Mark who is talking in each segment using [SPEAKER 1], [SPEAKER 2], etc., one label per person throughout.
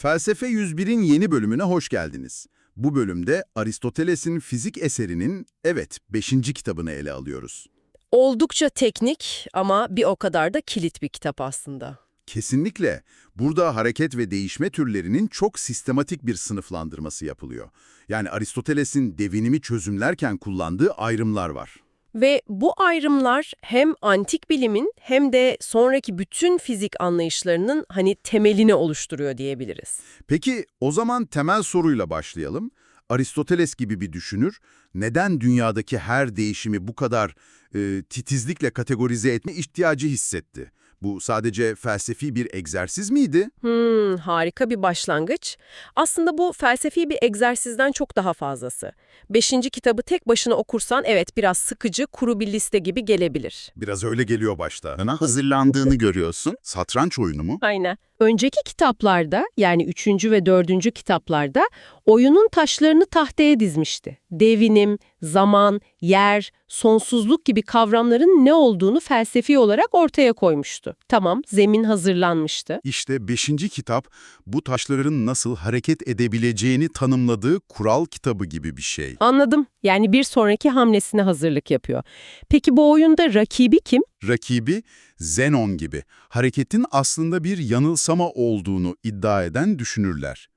[SPEAKER 1] Felsefe 101'in yeni bölümüne hoş geldiniz. Bu bölümde Aristoteles'in fizik eserinin, evet, 5. kitabını ele alıyoruz.
[SPEAKER 2] Oldukça teknik ama bir o kadar da kilit bir kitap aslında.
[SPEAKER 1] Kesinlikle. Burada hareket ve değişme türlerinin çok sistematik bir sınıflandırması yapılıyor. Yani Aristoteles'in devinimi çözümlerken kullandığı ayrımlar var.
[SPEAKER 2] Ve bu ayrımlar hem antik bilimin hem de sonraki bütün fizik anlayışlarının hani temelini oluşturuyor diyebiliriz.
[SPEAKER 1] Peki o zaman temel soruyla başlayalım. Aristoteles gibi bir düşünür neden dünyadaki her değişimi bu kadar e, titizlikle kategorize etme ihtiyacı hissetti? Bu sadece felsefi bir egzersiz miydi?
[SPEAKER 2] Hmm, harika bir başlangıç. Aslında bu felsefi bir egzersizden çok daha fazlası. Beşinci kitabı tek başına okursan evet biraz sıkıcı, kuru bir liste gibi gelebilir.
[SPEAKER 1] Biraz öyle geliyor başta.
[SPEAKER 3] Sana hazırlandığını görüyorsun. Satranç oyunu mu?
[SPEAKER 2] Aynen. Önceki kitaplarda yani üçüncü ve dördüncü kitaplarda oyunun taşlarını tahtaya dizmişti. Devinim, zaman, yer, sonsuzluk gibi kavramların ne olduğunu felsefi olarak ortaya koymuştu. Tamam, zemin hazırlanmıştı.
[SPEAKER 1] İşte 5. kitap bu taşların nasıl hareket edebileceğini tanımladığı kural kitabı gibi bir şey.
[SPEAKER 2] Anladım. Yani bir sonraki hamlesine hazırlık yapıyor. Peki bu oyunda rakibi kim?
[SPEAKER 1] Rakibi Zenon gibi hareketin aslında bir yanılsama olduğunu iddia eden düşünürler.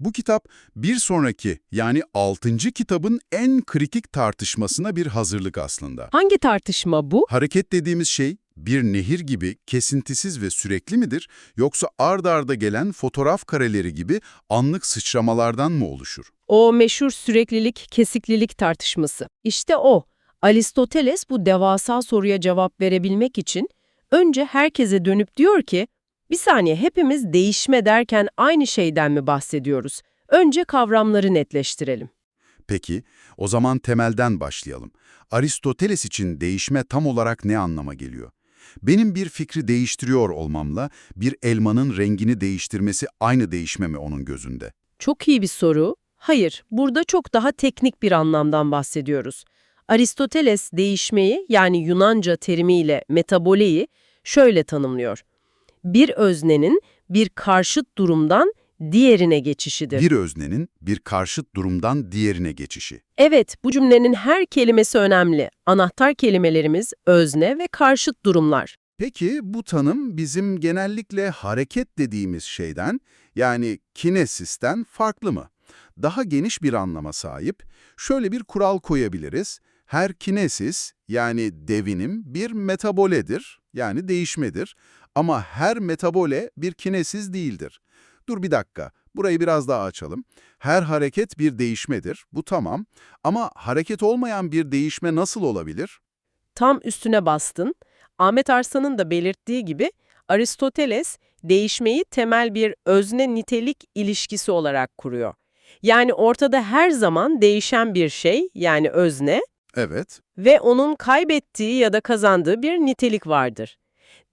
[SPEAKER 1] Bu kitap bir sonraki yani 6. kitabın en kritik tartışmasına bir hazırlık aslında.
[SPEAKER 2] Hangi tartışma bu?
[SPEAKER 1] Hareket dediğimiz şey bir nehir gibi kesintisiz ve sürekli midir yoksa ard arda gelen fotoğraf kareleri gibi anlık sıçramalardan mı oluşur?
[SPEAKER 2] O meşhur süreklilik, kesiklilik tartışması. İşte o. Aristoteles bu devasa soruya cevap verebilmek için önce herkese dönüp diyor ki, bir saniye hepimiz değişme derken aynı şeyden mi bahsediyoruz? Önce kavramları netleştirelim.
[SPEAKER 1] Peki, o zaman temelden başlayalım. Aristoteles için değişme tam olarak ne anlama geliyor? Benim bir fikri değiştiriyor olmamla bir elmanın rengini değiştirmesi aynı değişme mi onun gözünde?
[SPEAKER 2] Çok iyi bir soru. Hayır, burada çok daha teknik bir anlamdan bahsediyoruz. Aristoteles değişmeyi yani Yunanca terimiyle metaboleyi şöyle tanımlıyor. Bir öznenin bir karşıt durumdan diğerine geçişidir.
[SPEAKER 1] Bir öznenin bir karşıt durumdan diğerine geçişi.
[SPEAKER 2] Evet, bu cümlenin her kelimesi önemli. Anahtar kelimelerimiz özne ve karşıt durumlar.
[SPEAKER 1] Peki bu tanım bizim genellikle hareket dediğimiz şeyden yani kinesisten farklı mı? Daha geniş bir anlama sahip. Şöyle bir kural koyabiliriz. Her kinesis yani devinim bir metaboledir yani değişmedir ama her metabole bir kinesis değildir. Dur bir dakika, burayı biraz daha açalım. Her hareket bir değişmedir, bu tamam. Ama hareket olmayan bir değişme nasıl olabilir?
[SPEAKER 2] Tam üstüne bastın. Ahmet Arslan'ın da belirttiği gibi Aristoteles değişmeyi temel bir özne-nitelik ilişkisi olarak kuruyor. Yani ortada her zaman değişen bir şey yani özne
[SPEAKER 1] Evet,
[SPEAKER 2] ve onun kaybettiği ya da kazandığı bir nitelik vardır.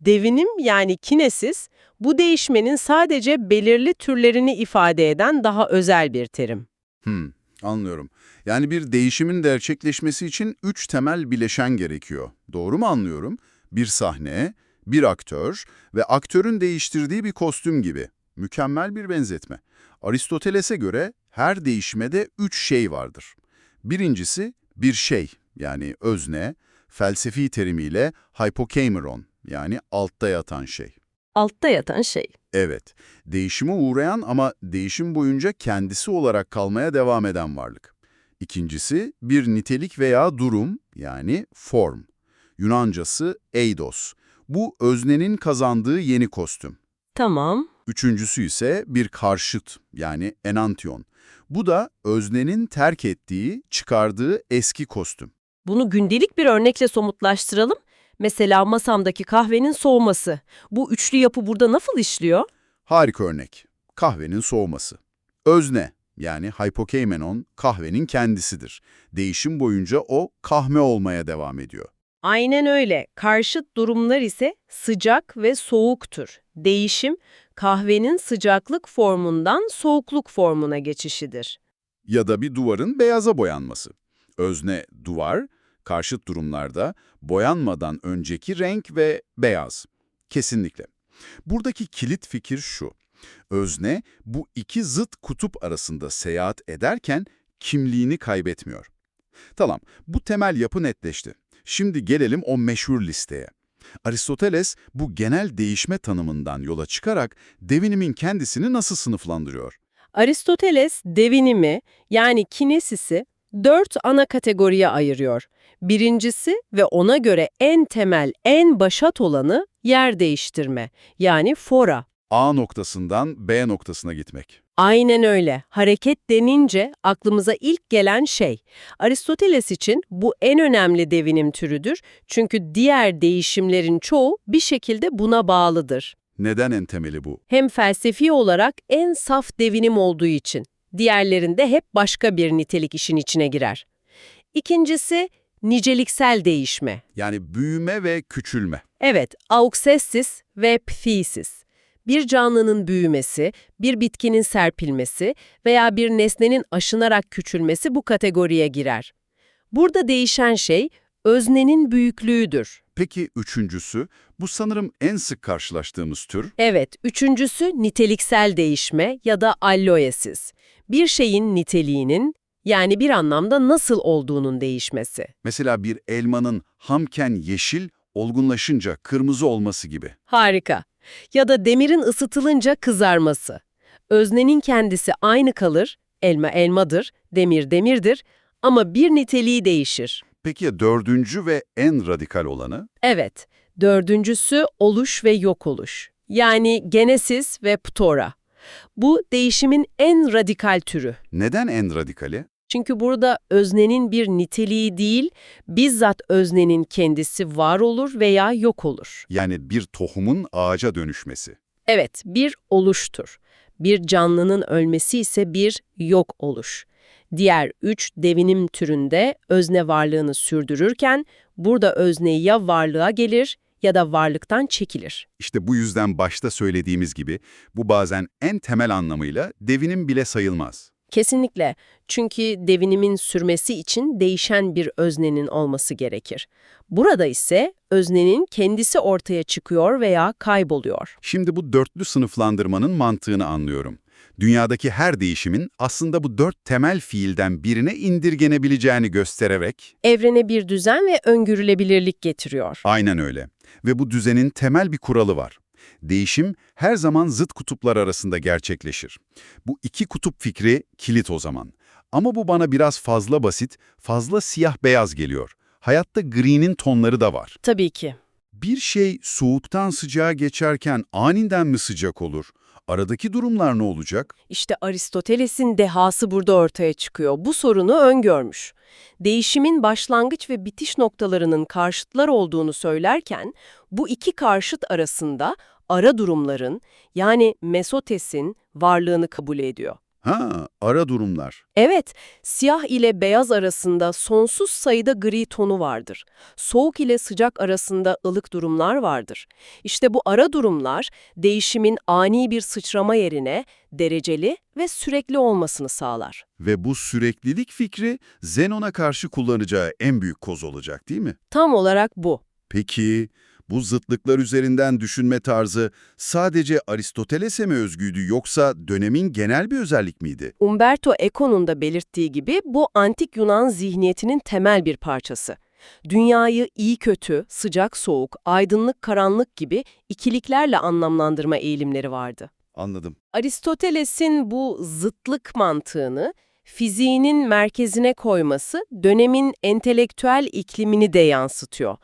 [SPEAKER 2] Devinim yani kinesis bu değişmenin sadece belirli türlerini ifade eden daha özel bir terim.
[SPEAKER 1] hmm, anlıyorum. Yani bir değişimin gerçekleşmesi için üç temel bileşen gerekiyor. Doğru mu anlıyorum? Bir sahne, bir aktör ve aktörün değiştirdiği bir kostüm gibi. Mükemmel bir benzetme. Aristoteles'e göre her değişmede üç şey vardır. Birincisi bir şey yani özne, felsefi terimiyle hypokeimeron yani altta yatan şey.
[SPEAKER 2] Altta yatan şey.
[SPEAKER 1] Evet, değişime uğrayan ama değişim boyunca kendisi olarak kalmaya devam eden varlık. İkincisi bir nitelik veya durum yani form. Yunancası eidos. Bu öznenin kazandığı yeni kostüm.
[SPEAKER 2] Tamam.
[SPEAKER 1] Üçüncüsü ise bir karşıt yani enantion. Bu da öznenin terk ettiği, çıkardığı eski kostüm.
[SPEAKER 2] Bunu gündelik bir örnekle somutlaştıralım. Mesela masamdaki kahvenin soğuması. Bu üçlü yapı burada nasıl işliyor?
[SPEAKER 1] Harika örnek. Kahvenin soğuması. Özne yani hypokeimenon kahvenin kendisidir. Değişim boyunca o kahve olmaya devam ediyor.
[SPEAKER 2] Aynen öyle. Karşıt durumlar ise sıcak ve soğuktur. Değişim, kahvenin sıcaklık formundan soğukluk formuna geçişidir.
[SPEAKER 1] Ya da bir duvarın beyaza boyanması. Özne duvar, karşıt durumlarda boyanmadan önceki renk ve beyaz. Kesinlikle. Buradaki kilit fikir şu. Özne bu iki zıt kutup arasında seyahat ederken kimliğini kaybetmiyor. Tamam, bu temel yapı netleşti. Şimdi gelelim o meşhur listeye. Aristoteles bu genel değişme tanımından yola çıkarak devinimin kendisini nasıl sınıflandırıyor?
[SPEAKER 2] Aristoteles devinimi yani kinesisi dört ana kategoriye ayırıyor. Birincisi ve ona göre en temel, en başat olanı yer değiştirme yani fora.
[SPEAKER 1] A noktasından B noktasına gitmek.
[SPEAKER 2] Aynen öyle. Hareket denince aklımıza ilk gelen şey. Aristoteles için bu en önemli devinim türüdür. Çünkü diğer değişimlerin çoğu bir şekilde buna bağlıdır.
[SPEAKER 1] Neden en temeli bu?
[SPEAKER 2] Hem felsefi olarak en saf devinim olduğu için. Diğerlerinde hep başka bir nitelik işin içine girer. İkincisi niceliksel değişme.
[SPEAKER 1] Yani büyüme ve küçülme.
[SPEAKER 2] Evet, auxessis ve phthisis. Bir canlının büyümesi, bir bitkinin serpilmesi veya bir nesnenin aşınarak küçülmesi bu kategoriye girer. Burada değişen şey öznenin büyüklüğüdür.
[SPEAKER 1] Peki üçüncüsü, bu sanırım en sık karşılaştığımız tür.
[SPEAKER 2] Evet, üçüncüsü niteliksel değişme ya da alloesis. Bir şeyin niteliğinin, yani bir anlamda nasıl olduğunun değişmesi.
[SPEAKER 1] Mesela bir elmanın hamken yeşil, olgunlaşınca kırmızı olması gibi.
[SPEAKER 2] Harika. Ya da demirin ısıtılınca kızarması. Öznenin kendisi aynı kalır, elma elmadır, demir demirdir ama bir niteliği değişir.
[SPEAKER 1] Peki ya dördüncü ve en radikal olanı?
[SPEAKER 2] Evet, dördüncüsü oluş ve yok oluş. Yani genesis ve ptora. Bu değişimin en radikal türü.
[SPEAKER 1] Neden en radikali?
[SPEAKER 2] Çünkü burada öznenin bir niteliği değil, bizzat öznenin kendisi var olur veya yok olur.
[SPEAKER 1] Yani bir tohumun ağaca dönüşmesi.
[SPEAKER 2] Evet, bir oluştur. Bir canlının ölmesi ise bir yok oluş. Diğer üç devinim türünde özne varlığını sürdürürken burada özne ya varlığa gelir ya da varlıktan çekilir.
[SPEAKER 1] İşte bu yüzden başta söylediğimiz gibi bu bazen en temel anlamıyla devinim bile sayılmaz.
[SPEAKER 2] Kesinlikle. Çünkü devinimin sürmesi için değişen bir öznenin olması gerekir. Burada ise öznenin kendisi ortaya çıkıyor veya kayboluyor.
[SPEAKER 1] Şimdi bu dörtlü sınıflandırmanın mantığını anlıyorum. Dünyadaki her değişimin aslında bu dört temel fiilden birine indirgenebileceğini göstererek...
[SPEAKER 2] Evrene bir düzen ve öngörülebilirlik getiriyor.
[SPEAKER 1] Aynen öyle. Ve bu düzenin temel bir kuralı var. Değişim her zaman zıt kutuplar arasında gerçekleşir. Bu iki kutup fikri kilit o zaman. Ama bu bana biraz fazla basit, fazla siyah-beyaz geliyor. Hayatta gri'nin tonları da var.
[SPEAKER 2] Tabii ki.
[SPEAKER 1] Bir şey soğuktan sıcağa geçerken aniden mi sıcak olur? Aradaki durumlar ne olacak?
[SPEAKER 2] İşte Aristoteles'in dehası burada ortaya çıkıyor. Bu sorunu öngörmüş. Değişimin başlangıç ve bitiş noktalarının karşıtlar olduğunu söylerken, bu iki karşıt arasında ara durumların, yani mesotesin varlığını kabul ediyor.
[SPEAKER 1] Ha, ara durumlar.
[SPEAKER 2] Evet, siyah ile beyaz arasında sonsuz sayıda gri tonu vardır. Soğuk ile sıcak arasında ılık durumlar vardır. İşte bu ara durumlar değişimin ani bir sıçrama yerine dereceli ve sürekli olmasını sağlar.
[SPEAKER 1] Ve bu süreklilik fikri Zenon'a karşı kullanacağı en büyük koz olacak değil mi?
[SPEAKER 2] Tam olarak bu.
[SPEAKER 1] Peki bu zıtlıklar üzerinden düşünme tarzı sadece Aristoteles'e mi özgüydü yoksa dönemin genel bir özellik miydi?
[SPEAKER 2] Umberto Eco'nun da belirttiği gibi bu antik Yunan zihniyetinin temel bir parçası. Dünyayı iyi kötü, sıcak soğuk, aydınlık karanlık gibi ikiliklerle anlamlandırma eğilimleri vardı.
[SPEAKER 1] Anladım.
[SPEAKER 2] Aristoteles'in bu zıtlık mantığını fiziğinin merkezine koyması dönemin entelektüel iklimini de yansıtıyor.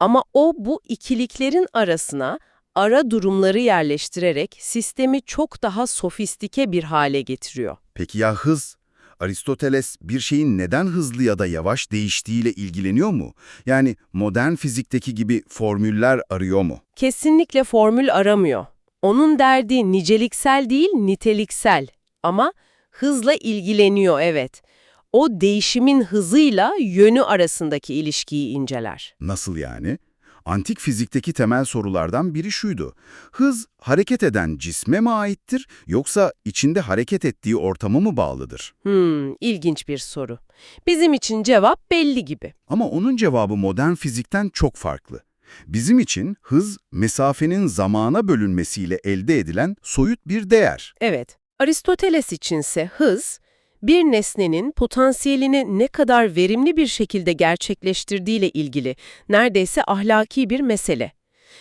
[SPEAKER 2] Ama o bu ikiliklerin arasına ara durumları yerleştirerek sistemi çok daha sofistike bir hale getiriyor.
[SPEAKER 1] Peki ya hız? Aristoteles bir şeyin neden hızlı ya da yavaş değiştiğiyle ilgileniyor mu? Yani modern fizikteki gibi formüller arıyor mu?
[SPEAKER 2] Kesinlikle formül aramıyor. Onun derdi niceliksel değil, niteliksel. Ama hızla ilgileniyor evet. O değişimin hızıyla yönü arasındaki ilişkiyi inceler.
[SPEAKER 1] Nasıl yani? Antik fizikteki temel sorulardan biri şuydu. Hız hareket eden cisme mi aittir yoksa içinde hareket ettiği ortama mı bağlıdır?
[SPEAKER 2] Hmm, ilginç bir soru. Bizim için cevap belli gibi.
[SPEAKER 1] Ama onun cevabı modern fizikten çok farklı. Bizim için hız, mesafenin zamana bölünmesiyle elde edilen soyut bir değer.
[SPEAKER 2] Evet, Aristoteles içinse hız, bir nesnenin potansiyelini ne kadar verimli bir şekilde gerçekleştirdiğiyle ilgili neredeyse ahlaki bir mesele.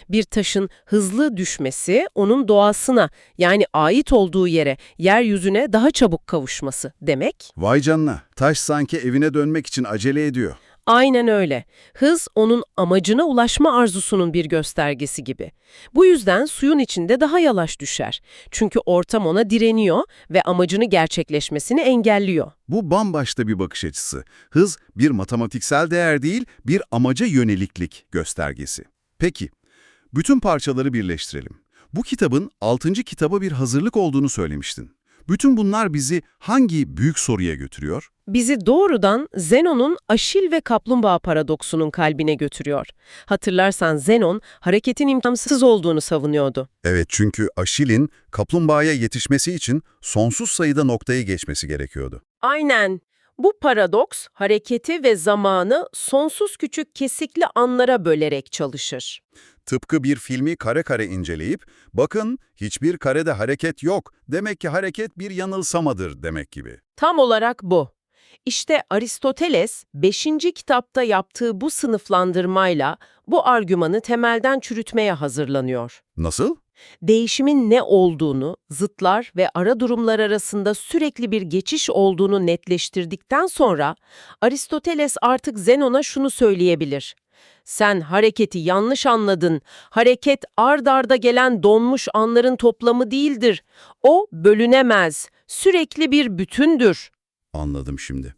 [SPEAKER 2] Bir taşın hızlı düşmesi onun doğasına yani ait olduğu yere, yeryüzüne daha çabuk kavuşması demek.
[SPEAKER 1] Vay canına, taş sanki evine dönmek için acele ediyor.
[SPEAKER 2] Aynen öyle. Hız onun amacına ulaşma arzusunun bir göstergesi gibi. Bu yüzden suyun içinde daha yavaş düşer. Çünkü ortam ona direniyor ve amacını gerçekleşmesini engelliyor.
[SPEAKER 1] Bu bambaşka bir bakış açısı. Hız bir matematiksel değer değil, bir amaca yöneliklik göstergesi. Peki, bütün parçaları birleştirelim. Bu kitabın 6. kitaba bir hazırlık olduğunu söylemiştin. Bütün bunlar bizi hangi büyük soruya götürüyor?
[SPEAKER 2] Bizi doğrudan Zenon'un Aşil ve Kaplumbağa paradoksunun kalbine götürüyor. Hatırlarsan Zenon, hareketin imkansız olduğunu savunuyordu.
[SPEAKER 1] Evet çünkü Aşil'in kaplumbağaya yetişmesi için sonsuz sayıda noktayı geçmesi gerekiyordu.
[SPEAKER 2] Aynen. Bu paradoks, hareketi ve zamanı sonsuz küçük kesikli anlara bölerek çalışır.
[SPEAKER 1] Tıpkı bir filmi kare kare inceleyip, bakın hiçbir karede hareket yok, demek ki hareket bir yanılsamadır demek gibi.
[SPEAKER 2] Tam olarak bu. İşte Aristoteles 5. kitapta yaptığı bu sınıflandırmayla bu argümanı temelden çürütmeye hazırlanıyor.
[SPEAKER 1] Nasıl?
[SPEAKER 2] Değişimin ne olduğunu, zıtlar ve ara durumlar arasında sürekli bir geçiş olduğunu netleştirdikten sonra Aristoteles artık Zenon'a şunu söyleyebilir. Sen hareketi yanlış anladın. Hareket ard arda gelen donmuş anların toplamı değildir. O bölünemez, sürekli bir bütündür.
[SPEAKER 1] Anladım şimdi.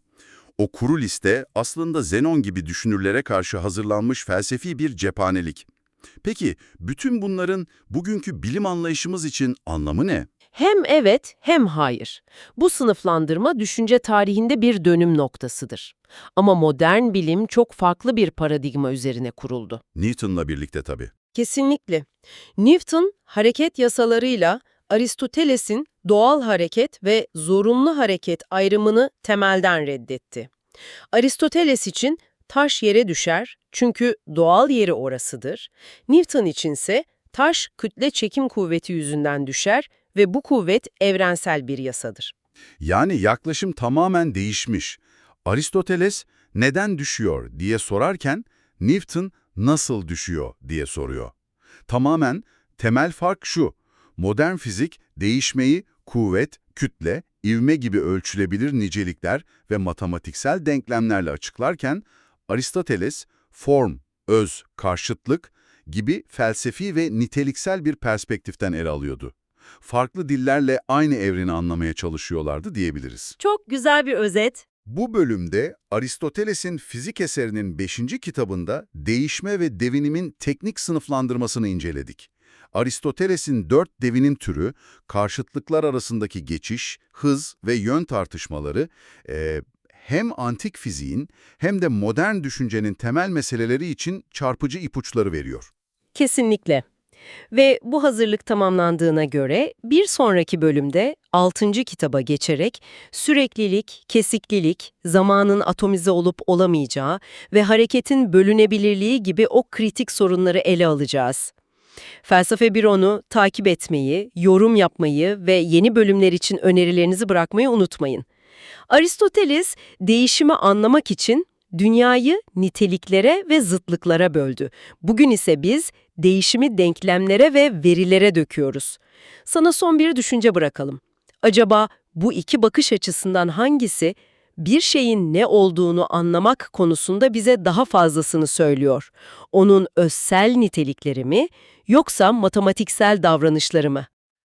[SPEAKER 1] O kuru liste aslında Zenon gibi düşünürlere karşı hazırlanmış felsefi bir cephanelik. Peki bütün bunların bugünkü bilim anlayışımız için anlamı ne?
[SPEAKER 2] Hem evet hem hayır. Bu sınıflandırma düşünce tarihinde bir dönüm noktasıdır. Ama modern bilim çok farklı bir paradigma üzerine kuruldu.
[SPEAKER 1] Newton'la birlikte tabii.
[SPEAKER 2] Kesinlikle. Newton hareket yasalarıyla Aristoteles'in doğal hareket ve zorunlu hareket ayrımını temelden reddetti. Aristoteles için taş yere düşer çünkü doğal yeri orasıdır. Newton içinse taş kütle çekim kuvveti yüzünden düşer ve bu kuvvet evrensel bir yasadır.
[SPEAKER 1] Yani yaklaşım tamamen değişmiş. Aristoteles neden düşüyor diye sorarken Newton nasıl düşüyor diye soruyor. Tamamen temel fark şu. Modern fizik değişmeyi kuvvet, kütle, ivme gibi ölçülebilir nicelikler ve matematiksel denklemlerle açıklarken Aristoteles form, öz, karşıtlık gibi felsefi ve niteliksel bir perspektiften ele alıyordu. Farklı dillerle aynı evreni anlamaya çalışıyorlardı diyebiliriz.
[SPEAKER 2] Çok güzel bir özet.
[SPEAKER 1] Bu bölümde Aristoteles'in fizik eserinin 5. kitabında değişme ve devinimin teknik sınıflandırmasını inceledik. Aristoteles'in dört devinim türü, karşıtlıklar arasındaki geçiş, hız ve yön tartışmaları eee, hem antik fiziğin hem de modern düşüncenin temel meseleleri için çarpıcı ipuçları veriyor.
[SPEAKER 2] Kesinlikle. Ve bu hazırlık tamamlandığına göre bir sonraki bölümde 6. kitaba geçerek süreklilik, kesiklilik, zamanın atomize olup olamayacağı ve hareketin bölünebilirliği gibi o kritik sorunları ele alacağız. Felsefe Büro'nu takip etmeyi, yorum yapmayı ve yeni bölümler için önerilerinizi bırakmayı unutmayın. Aristoteles değişimi anlamak için dünyayı niteliklere ve zıtlıklara böldü. Bugün ise biz değişimi denklemlere ve verilere döküyoruz. Sana son bir düşünce bırakalım. Acaba bu iki bakış açısından hangisi bir şeyin ne olduğunu anlamak konusunda bize daha fazlasını söylüyor? Onun özsel nitelikleri mi yoksa matematiksel davranışları mı?